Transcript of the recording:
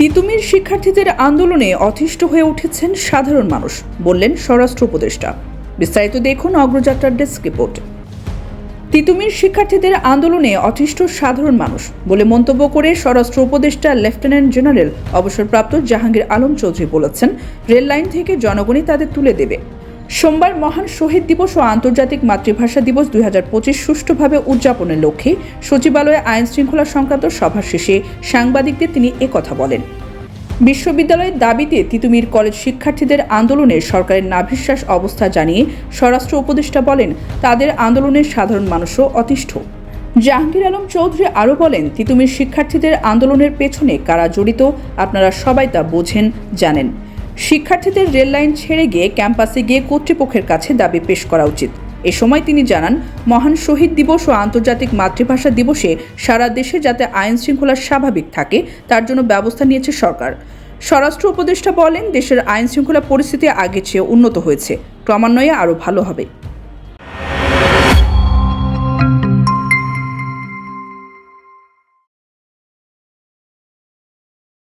তিতুমির শিক্ষার্থীদের আন্দোলনে অতিষ্ঠ হয়ে উঠেছেন সাধারণ মানুষ, বললেন স্বরাষ্ট্র উপদেষ্টা। বিস্তারিত দেখুন অগ্রযাত্রার ডেস্ক রিপোর্ট। তিতুমির শিক্ষার্থীদের আন্দোলনে অতিষ্ঠ সাধারণ মানুষ, বলে মন্তব্য করে স্বরাষ্ট্র উপদেষ্টা, লেফটেন্যান্ট জেনারেল, অবসরপ্রাপ্ত জাহাঙ্গীর আলম চৌধুরী বলেছেন রেল লাইন থেকে জনগণই তাদের তুলে দেবে। সোমবার মহান শহীদ দিবস ও আন্তর্জাতিক মাতৃভাষা দিবস দুই হাজার পঁচিশ সুষ্ঠুভাবে উদযাপনের লক্ষ্যে সচিবালয়ে আইন শৃঙ্খলা সংক্রান্ত সভা শেষে সাংবাদিকদের তিনি একথা বলেন। বিশ্ববিদ্যালয়ের দাবিতে তিতুমির কলেজ শিক্ষার্থীদের আন্দোলনে সরকারের নাভিশ্বাস অবস্থা জানিয়ে স্বরাষ্ট্র উপদেষ্টা বলেন, তাদের আন্দোলনের সাধারণ মানুষও অতিষ্ঠ। জাহাঙ্গীর আলম চৌধুরী আরও বলেন, তিতুমির শিক্ষার্থীদের আন্দোলনের পেছনে কারা জড়িত, আপনারা সবাই তা বোঝেন, জানেন। শিক্ষার্থীদের রেল লাইন ছেড়ে গিয়ে ক্যাম্পাসে গিয়ে কর্তৃপক্ষের কাছে দাবি পেশ করা উচিত। এ সময় তিনি জানান, মহান শহীদ দিবস ও আন্তর্জাতিক মাতৃভাষা দিবসে সারা দেশে যাতে আইন শৃঙ্খলা স্বাভাবিক থাকে, তার জন্য ব্যবস্থা নিয়েছে সরকার। স্বরাষ্ট্র উপদেষ্টা বলেন, দেশের আইন শৃঙ্খলা পরিস্থিতি আগের চেয়ে উন্নত হয়েছে। ক্রমান্বয়ে আরও ভালো হবে।